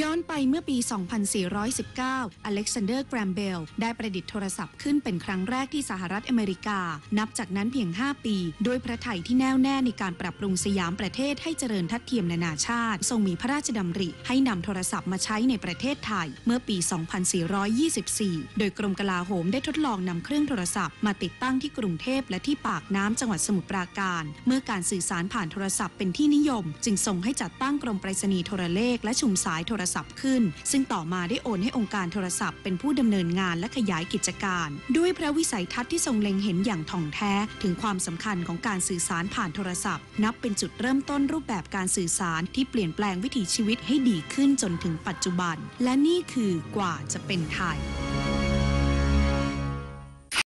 ย้อนไปเมื่อปี 2419 อเล็กซานเดอร์แกรมเบล ได้ประดิษฐ์โทรศัพท์ขึ้นเป็นครั้งแรกที่สหรัฐอเมริกา นับจากนั้นเพียง 5 ปีโดยพระไถ่ที่แน่วแน่ในการปรับปรุงสยามประเทศให้เจริญทัดเทียมนานาชาติ ทรงมีพระราชดำริ ให้นำโทรศัพท์มาใช้ในประเทศไทย เมื่อปี 2424 โดยกรมกลาโหมได้ทดลองนำเครื่องโทรศัพท์มาติดตั้งที่กรุงเทพและที่ปากน้ำจังหวัดสมุทรปราการ เมื่อการสื่อสารผ่านโทรศัพท์เป็นที่นิยม จึงส่งให้จัดตั้งกรมไปรษณีย์โทรเลขและชุมสายโทรรศัพท์ขึ้น ซึ่งต่อมาได้โอนให้องค์การโทรศัพท์เป็นผู้ดำเนินงานและขยายกิจการ ด้วยพระวิสัยทัศน์ที่ทรงเล็งเห็นอย่างถ่องแท้ถึงความสำคัญของการสื่อสารผ่านโทรศัพท์ นับเป็นจุดเริ่มต้นรูปแบบการสื่อสารที่เปลี่ยนแปลงวิถีชีวิตให้ดีขึ้นจนถึงปัจจุบัน และนี่คือกว่าจะเป็นไทย